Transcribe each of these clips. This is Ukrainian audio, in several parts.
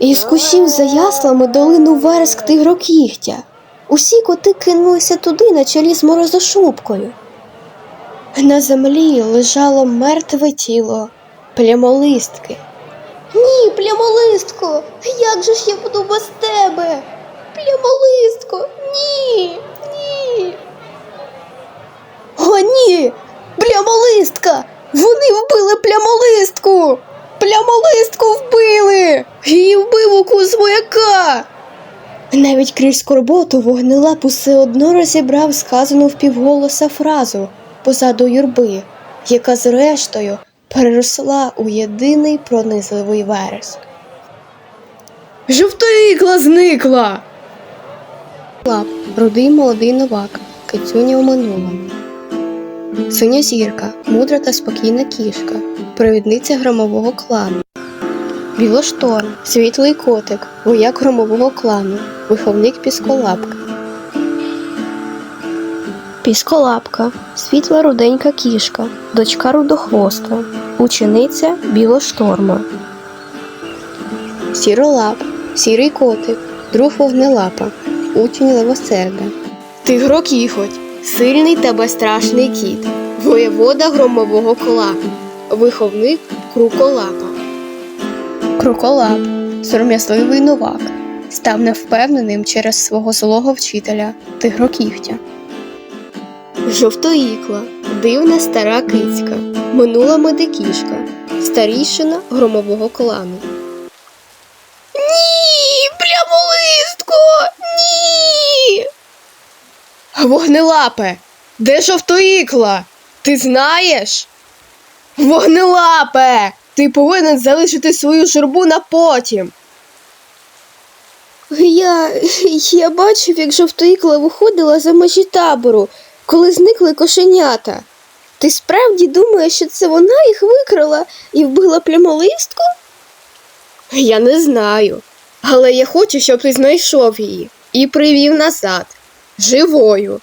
Із кущів за яслами долинув вереск тигрокігтя. Усі коти кинулися туди на чолі з морозошубкою. На землі лежало мертве тіло плямолистки. Ні, плямолистко, як же ж я буду без тебе? Плямолистко, ні, ні. О, ні! Плямолистка! Вони вбили плямолистку! Плямолистку вбили! Її вбив укус вояка! Навіть крізь скорботу вогнелап усе одно розібрав сказану впівголоса фразу позаду юрби, яка зрештою переросла у єдиний пронизливий вереск. Жовтоїкла зникла. Лап, рудий молодий новак, кицюня у минулому. Синя зірка, мудра та спокійна кішка, провідниця громового клану. Білошторм, світлий котик, вояк громового клану, виховник пісколапка. Пісколапка, світла руденька кішка, дочка рудохвоста, учениця білошторма. Сіролап, сірий котик, друг вогнелапа, учень левосерда. Тигрокіхоть, сильний та безстрашний кіт, воєвода громового клану, виховник круколапа. Круколап, сором'язливий новак, став невпевненим через свого злого вчителя тигрокігтя. Жовтоїкла, дивна стара кицька, минула медикішка, старійшина громового клану. Ні, плямолистко, ні. Вогнелапе, де жовтоїкла? Ти знаєш? Вогнелапе, ти повинен залишити свою журбу на потім. Я, я бачив, як жовтоїкла виходила за межі табору, коли зникли кошенята. Ти справді думаєш, що це вона їх викрала і вбила плямолистку? Я не знаю, але я хочу, щоб ти знайшов її і привів назад, живою.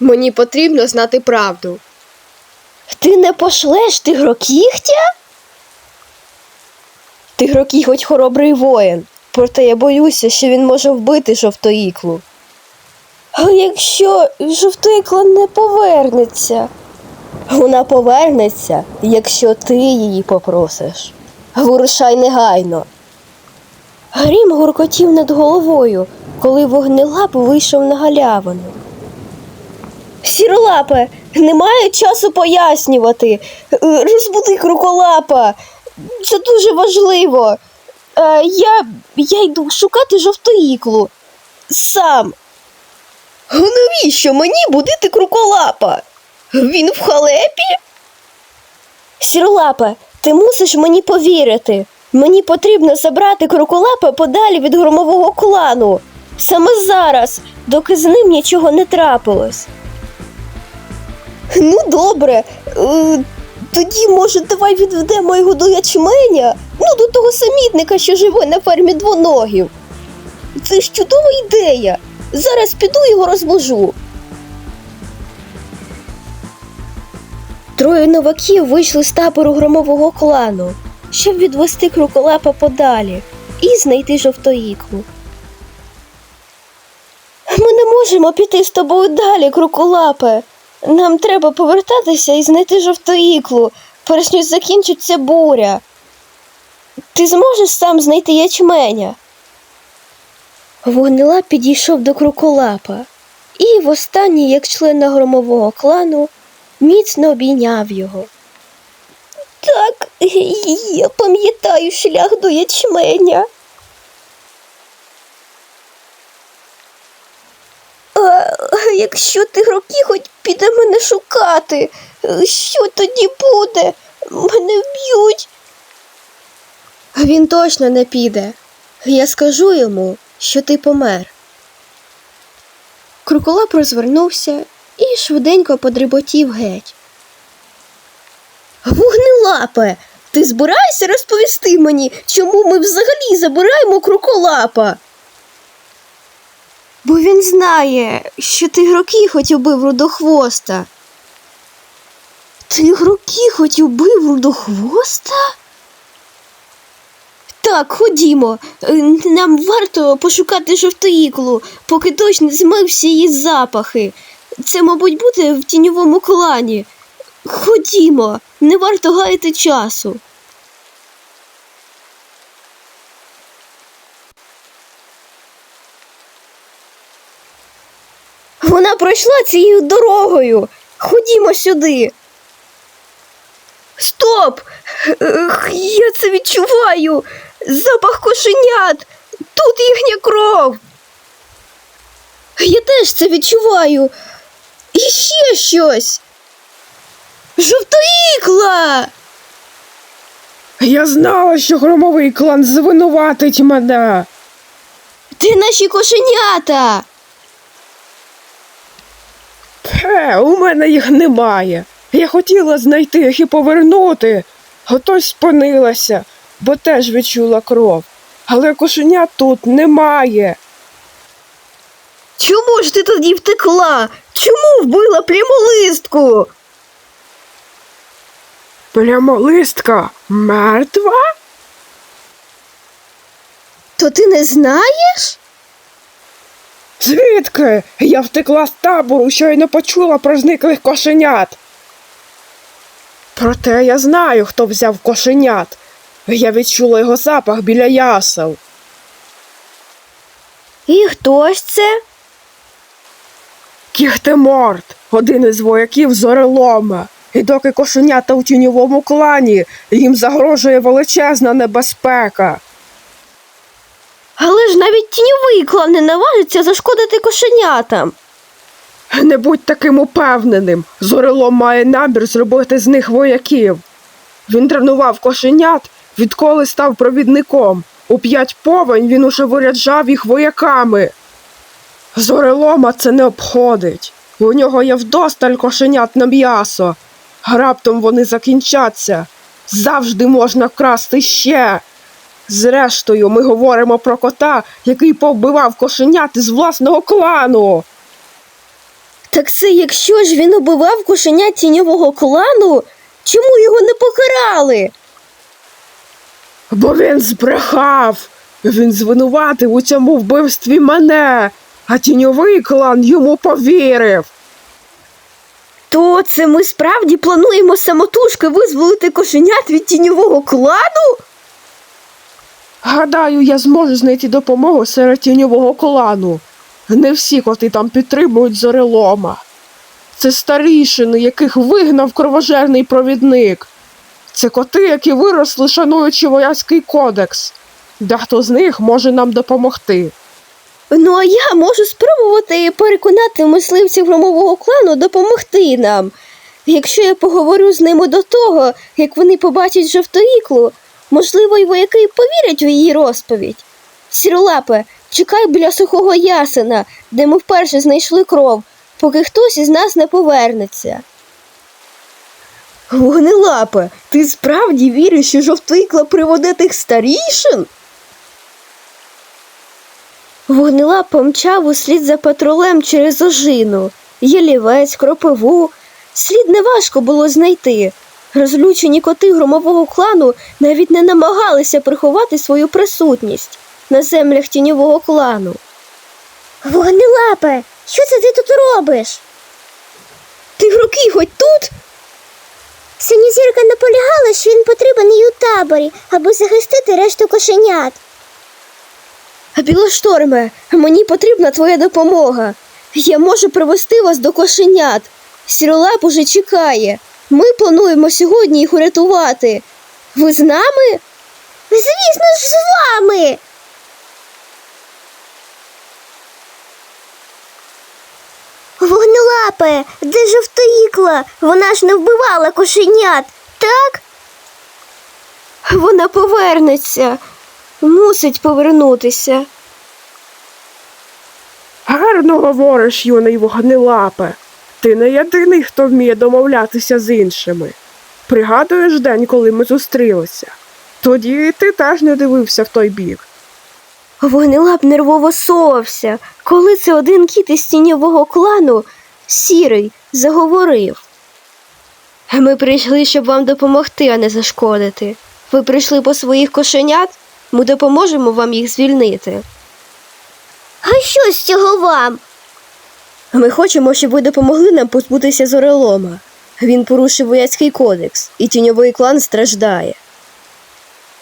Мені потрібно знати правду. Ти не пошлеш тигрокігтя? Тигрокіготь хоробрий воїн, проте я боюся, що він може вбити жовтоїклу. А якщо жовтоїкла не повернеться? Вона повернеться, якщо ти її попросиш. Вирушай негайно. Грім гуркотів над головою, коли вогнелап вийшов на галявину. Сіролапе, немає часу пояснювати. Е, Розбуди круколапа. Це дуже важливо. Е, я, я йду шукати жовтоїклу. Сам. Навіщо мені будити круколапа? Він в халепі? Сіролапе, ти мусиш мені повірити. Мені потрібно забрати круколапа подалі від громового клану. Саме зараз, доки з ним нічого не трапилось. Ну, добре. Е, тоді, може, давай відведемо його до ячменя? Ну, до того самітника, що живе на фермі двоногів. Це ж чудова ідея. Зараз піду його розбужу. Троє новаків вийшли з табору громового клану, щоб відвести круколапа подалі і знайти жовтоїклу. Ми не можемо піти з тобою далі, круколапе. Нам треба повертатися і знайти жовтоїклу, перш ніж закінчиться буря. Ти зможеш сам знайти ячменя? Вогнелап підійшов до круколапа і, востаннє, як член громового клану, міцно обійняв його. Так, я пам'ятаю шлях до ячменя. Якщо тигрокіхоть піде мене шукати, що тоді буде? Мене вб'ють. Він точно не піде. Я скажу йому, що ти помер. Круколап розвернувся і швиденько подріботів геть. Вогнелапе, ти збираєшся розповісти мені, чому ми взагалі забираємо круколапа? Бо він знає, що тигрокіхоть убив рудохвоста. Тигрокіхоть убив рудохвоста? Так, ходімо. Е, Нам варто пошукати жовтоїклу, поки дощ не змив всі її запахи. Це, мабуть, буде в тіньовому клані. Ходімо, не варто гаяти часу. Вона пройшла цією дорогою. Ходімо сюди. Стоп! Я це відчуваю. Запах кошенят. Тут їхня кров. Я теж це відчуваю. І ще щось. Жовтоїкла! Я знала, що громовий клан звинуватить мене. Ти наші кошенята. Пе, у мене їх немає. Я хотіла знайти їх і повернути. Готось спинилася, бо теж відчула кров. Але кошенят тут немає. Чому ж ти тоді втекла? Чому вбила плямолистку? Плямолистка мертва? То ти не знаєш? Звідки? Я втекла з табору, щойно почула про зниклих кошенят. Проте я знаю, хто взяв кошенят. Я відчула його запах біля ясел. І хто ж це? Кіхтеморт, один із вояків зорелома. І доки кошенята у тіньовому клані, їм загрожує величезна небезпека. Але ж навіть тіньовий клан не наважиться зашкодити кошенятам. Не будь таким упевненим. Зорелом має намір зробити з них вояків. Він тренував кошенят, відколи став провідником. У п'ять повень він уже виряджав їх вояками. Зорелома це не обходить. У нього є вдосталь кошенят на м'ясо. Раптом вони закінчаться. Завжди можна вкрасти ще. Зрештою, ми говоримо про кота, який повбивав кошенят із власного клану. Так це якщо ж він убивав кошенят тіньового клану, чому його не покарали? Бо він збрехав. Він звинуватив у цьому вбивстві мене, а тіньовий клан йому повірив. То це ми справді плануємо самотужки визволити кошенят від тіньового клану? Гадаю, я зможу знайти допомогу серед тіньового клану. Не всі коти там підтримують зорелома. Це старішини, яких вигнав кровожерний провідник. Це коти, які виросли, шануючи вояцький кодекс. Дехто з них може нам допомогти. Ну, а я можу спробувати переконати мисливців громового клану допомогти нам. Якщо я поговорю з ними до того, як вони побачать жовтоїклу, можливо, й вояки повірять у її розповідь. Сіролапе, чекай біля сухого ясена, де ми вперше знайшли кров, поки хтось із нас не повернеться. Вогнелапе, ти справді віриш, що жовтоїкла приведе тих старішин? Вогнелап помчав услід за патрулем через ожину, ялівець, кропиву. Слід неважко було знайти. Розлючені коти громового клану навіть не намагалися приховати свою присутність на землях тіньового клану. Вогнелапе, що це ти тут робиш? Тигроки хоч тут? Синізірка наполягала, що він потрібен їй у таборі, аби захистити решту кошенят. А білошторме, мені потрібна твоя допомога. Я можу привести вас до кошенят. Сіролап уже чекає. Ми плануємо сьогодні їх урятувати. Ви з нами? Звісно ж, з вами. Вогнелапе, де жовтоїкла? Вона ж не вбивала кошенят, так? Вона повернеться. Мусить повернутися. Гарно говориш, юний вогнелапе. Ти не єдиний, хто вміє домовлятися з іншими. Пригадуєш день, коли ми зустрілися. Тоді ти теж не дивився в той бік. Вогнелап нервово совався, коли це один кіт із тіньового клану, сірий, заговорив. Ми прийшли, щоб вам допомогти, а не зашкодити. Ви прийшли по своїх кошенят? Ми допоможемо вам їх звільнити. А що з цього вам? Ми хочемо, щоб ви допомогли нам позбутися зорелома. Він порушив вояцький кодекс, і тіньовий клан страждає.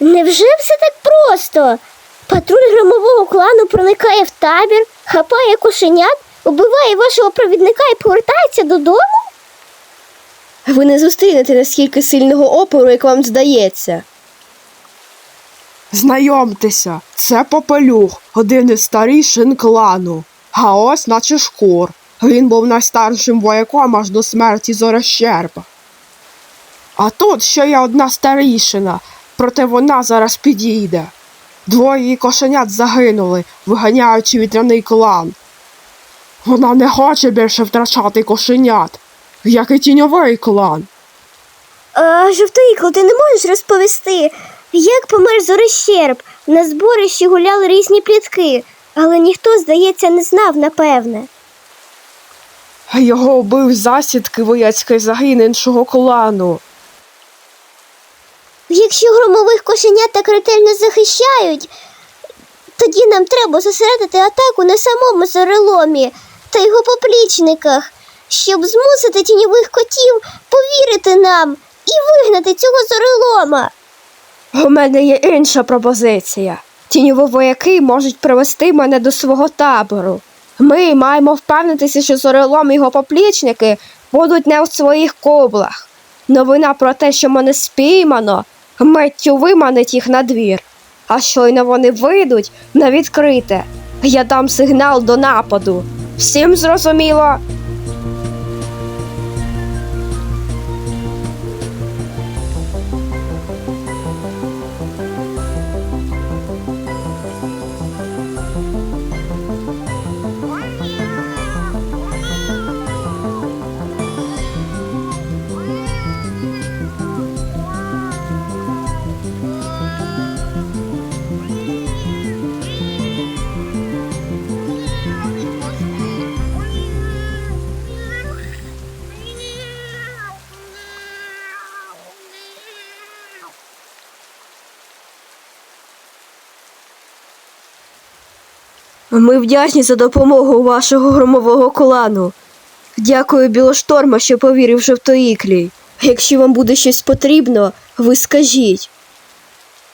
Невже все так просто? Патруль громового клану проникає в табір, хапає кошенят, убиває вашого провідника і повертається додому? Ви не зустрінете наскільки сильного опору, як вам здається. Знайомтеся, це Попелюх, один із старішин клану. А ось наче шкур. Він був найстаршим вояком аж до смерті Зорощерба. А тут ще є одна старішина, проте вона зараз підійде. Двоє її кошенят загинули, виганяючи вітряний клан. Вона не хоче більше втрачати кошенят, як і тіньовий клан. А, жовтоїкло, ти не можеш розповісти, як помер Зорощерб? На зборищі гуляли різні плітки, але ніхто, здається, не знав напевне. Його вбив засідки вояцький загін іншого клану. Якщо громових кошенят так ретельно захищають, тоді нам треба зосередити атаку на самому зореломі та його поплічниках, щоб змусити тіньових котів повірити нам і вигнати цього зорелома. У мене є інша пропозиція. Тіньові вояки можуть привести мене до свого табору. Ми маємо впевнитися, що зорелом і його поплічники будуть не в своїх коблах. Новина про те, що мене спіймано, миттю виманить їх на двір. А щойно вони вийдуть на відкрите. Я дам сигнал до нападу. Всім зрозуміло? Ми вдячні за допомогу вашого громового клану. Дякую Білошторма, що повірив жовтоїклій. Якщо вам буде щось потрібно, ви скажіть.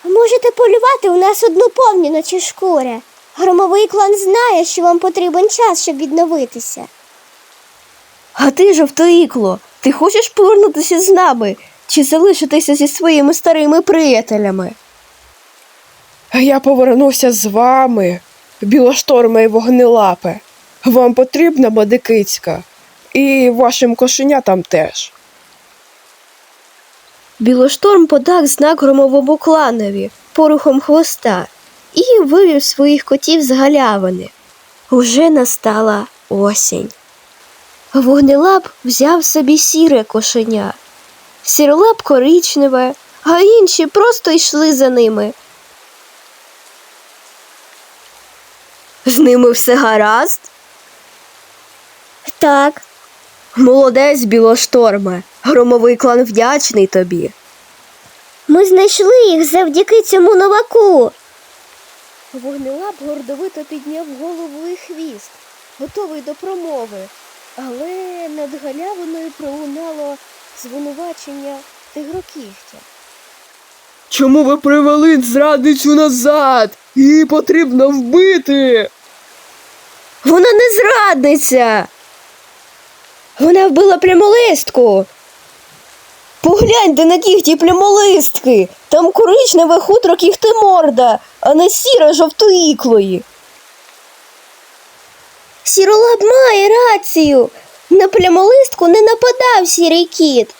Можете полювати у нас одну повні ночі шкури. Громовий клан знає, що вам потрібен час, щоб відновитися. А ти, жовтоїкло, ти хочеш повернутися з нами чи залишитися зі своїми старими приятелями? Я повернуся з вами, білошторме і вогнелапе. Вам потрібна медикицька, і вашим кошенятам теж. Білошторм подав знак громовому кланові порухом хвоста і вивів своїх котів з галявини. Уже настала осінь. Вогнелап взяв собі сіре кошеня, сіролап коричневе, а інші просто йшли за ними. З ними все гаразд? Так, Молодець, білошторме. Громовий клан вдячний тобі. ми знайшли їх завдяки цьому новаку. Вогнелап гордовито підняв голову і хвіст, готовий до промови, але над галявиною пролунало звинувачення тигрокігтя. Чому ви привели зрадницю назад? Її потрібно вбити. Вона не зрадниця. Вона вбила плямолистку. Погляньте на кігті плямолистки. Там коричневе хутро кігтеморда, а не сіра жовтоїклої. Сіролап має рацію. На плямолистку не нападав сірий кіт.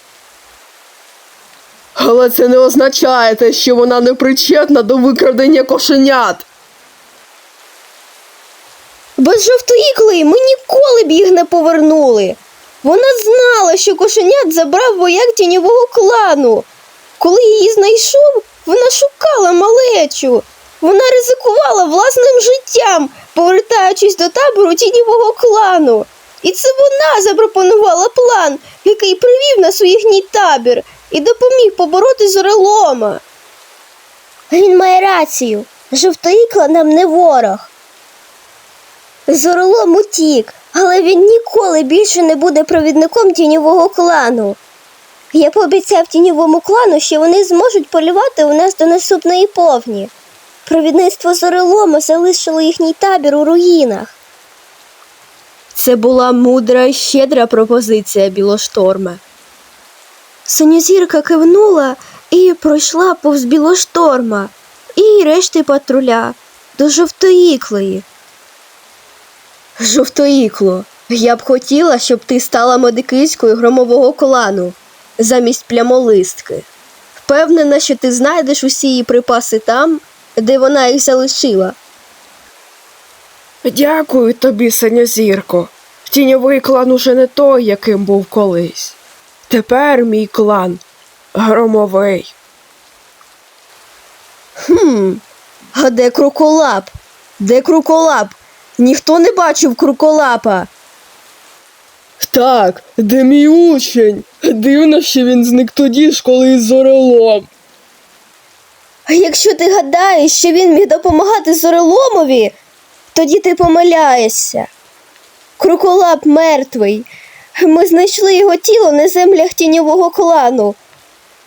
Але це не означає те, що вона не причетна до викрадення кошенят. Без жовтоїклої ми ніколи б їх не повернули. Вона знала, що кошенят забрав вояк тіньового клану. Коли її знайшов, вона шукала малечу. Вона ризикувала власним життям, повертаючись до табору тіньового клану. І це вона запропонувала план, який привів нас у їхній табір і допоміг побороти зорелома. Він має рацію. Жовтоїкла нам не ворог. Зоролом утік, але він ніколи більше не буде провідником тіньового клану. Я пообіцяв тіньовому клану, що вони зможуть полювати у нас до наступної повні. Провідництво зорелома залишило їхній табір у руїнах. Це була мудра і щедра пропозиція білошторма. Синьозірка кивнула і пройшла повз білошторма і решти патруля до жовтоїклої. Жовтоїкло, я б хотіла, щоб ти стала медикиською громового клану замість плямолистки. Впевнена, що ти знайдеш усі її припаси там, де вона їх залишила. Дякую тобі, синьозірко. Тіньовий клан уже не той, яким був колись. Тепер мій клан громовий. Хм, а де круколап? Де круколап? Ніхто не бачив круколапа. Так, де мій учень? Дивно, що він зник тоді ж, коли із зорелом. А якщо ти гадаєш, що він міг допомагати Зореломові, тоді ти помиляєшся. Круколап мертвий. Ми знайшли його тіло на землях тіньового клану.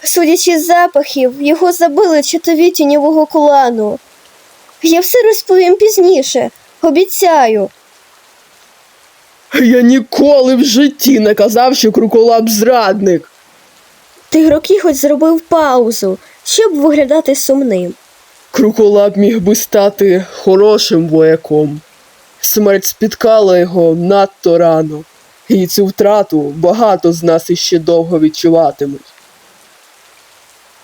Судячи з запахів, його забили чотові тіньового клану. Я все розповім пізніше, обіцяю. Я ніколи в житті не казав, що круколап зрадник. Тигрокі хоч зробив паузу, щоб виглядати сумним. Круколап міг би стати хорошим вояком. Смерть спіткала його надто рано, і цю втрату багато з нас іще довго відчуватимуть.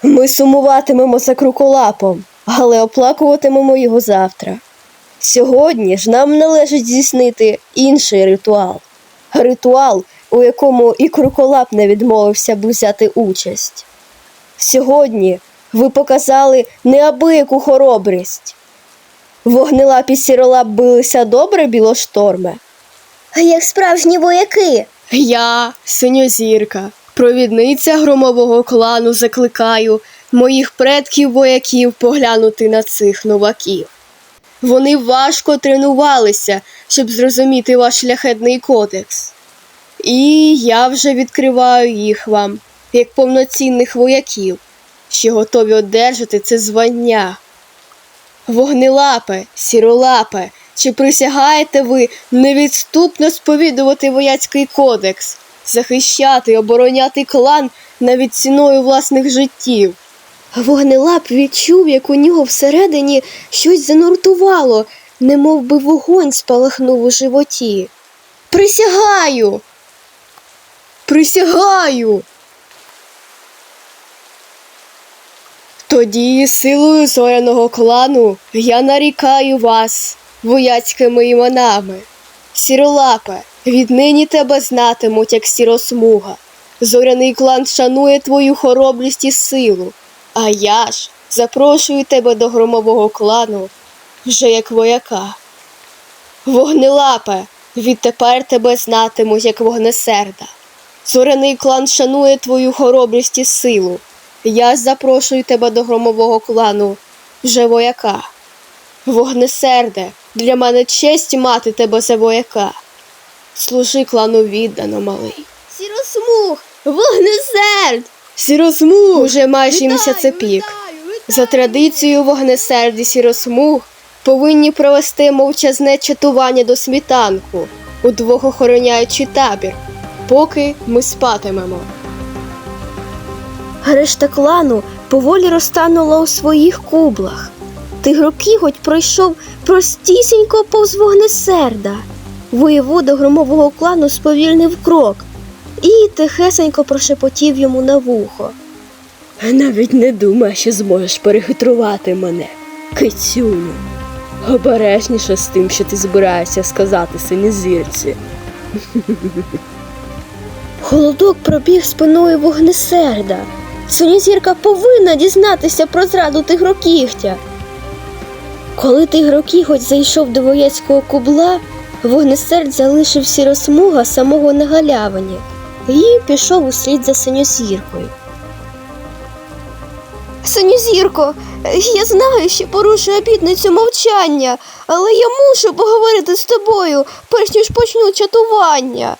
Ми сумуватимемо за круколапом, але оплакуватимемо його завтра. Сьогодні ж нам належить здійснити інший ритуал. Ритуал, у якому і круколап не відмовився б взяти участь. Сьогодні ви показали неабияку хоробрість. Вогнелап і сіролап билися добре білошторме. Як справжні вояки. Я, синьозірка, провідниця громового клану, закликаю моїх предків вояків поглянути на цих новаків. Вони важко тренувалися, щоб зрозуміти ваш шляхетний кодекс. І я вже відкриваю їх вам, як повноцінних вояків, що готові одержати це звання. Вогнелапе, сіролапе, чи присягаєте ви невідступно сповідувати вояцький кодекс, захищати обороняти клан навіть ціною власних життів? Вогнелап відчув, як у нього всередині щось зануртувало, немов би вогонь спалахнув у животі. Присягаю! Присягаю! Тоді силою зоряного клану я нарікаю вас вояцькими іменами. Сіролапе, віднині тебе знатимуть, як сіросмуга. Зоряний клан шанує твою хоробрість і силу, а я ж запрошую тебе до громового клану вже як вояка. Вогнелапе, відтепер тебе знатимуть, як вогнесерда. Зоряний клан шанує твою хоробрість і силу. Я запрошую тебе до громового клану, вже вояка. Вогнесерде, для мене честь мати тебе за вояка. Служи клану віддано, малий. Сіросмуг! Вогнесерд! Сіросмуг уже майже місяцепік. За традицією вогнесерді сіросмуг повинні провести мовчазне чатування до смітанку, удвох охороняючи табір, поки ми спатимемо. Решта клану поволі розтанула у своїх кублах. Тигрокіготь пройшов простісінько повз вогнесерда. Воєвода громового клану сповільнив крок і тихесенько прошепотів йому на вухо. Навіть не думай, що зможеш перехитрувати мене, кицюню. Обережніше з тим, що ти збираєшся сказати синізірці. Холодок пробіг спиною вогнесерда. Сонязірка повинна дізнатися про зраду тигрокігтя. Коли тигрокіготь зайшов до воєцького кубла, вогнесерд залишив сіросмуга самого на галявині і пішов услід за синьозіркою. Синьозірко, я знаю, що порушую обітницю мовчання, але я мушу поговорити з тобою, перш ніж почну чатування.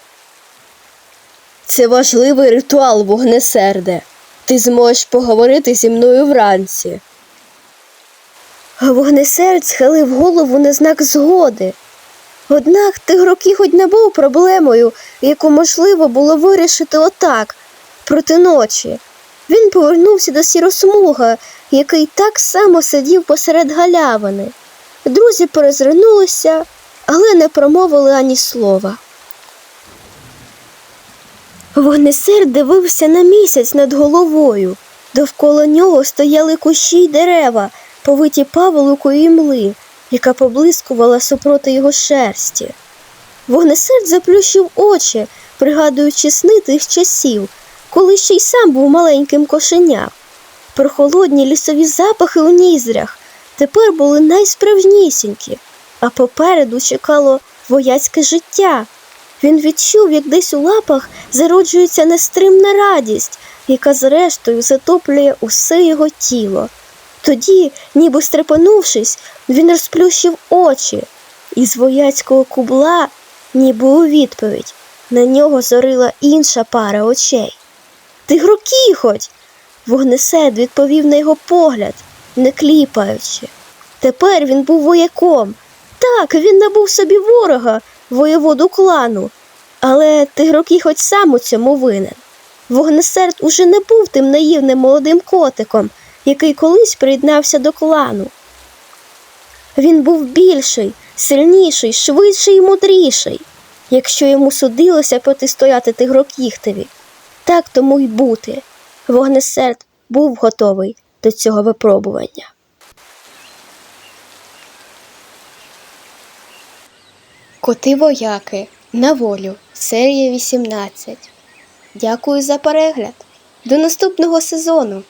Це важливий ритуал, вогнесерде. Ти зможеш поговорити зі мною вранці. Вогнесерд схилив голову на знак згоди. Однак тигрокі хоч не був проблемою, яку можливо було вирішити отак, проти ночі. Він повернувся до сіросмуга, який так само сидів посеред галявини. Друзі перезирнулися, але не промовили ані слова. Вогнесер дивився на місяць над головою. Довкола нього стояли кущі й дерева, повиті паволокою і мли, яка поблискувала супроти його шерсті. Вогнесерд заплющив очі, пригадуючи сни тих часів, коли ще й сам був маленьким кошеням. Прохолодні лісові запахи у ніздрях тепер були найсправжнісінькі, а попереду чекало вояцьке життя. Він відчув, як десь у лапах зароджується нестримна радість, яка зрештою затоплює усе його тіло. Тоді, ніби стрепенувшись, він розплющив очі, і з вояцького кубла, ніби у відповідь, на нього зорила інша пара очей. Тигрокіхоть! Вогнесед відповів на його погляд, не кліпаючи. Тепер він був вояком. Так, він набув собі ворога, воєводу клану, але тигрокіхоть сам у цьому винен. Вогнесерд уже не був тим наївним молодим котиком, який колись приєднався до клану. Він був більший, сильніший, швидший і мудріший, якщо йому судилося протистояти тигрокіхтеві. Так тому й бути. Вогнесерд був готовий до цього випробування. Коти вояки на волю. Серія 18. Дякую за перегляд. До наступного сезону.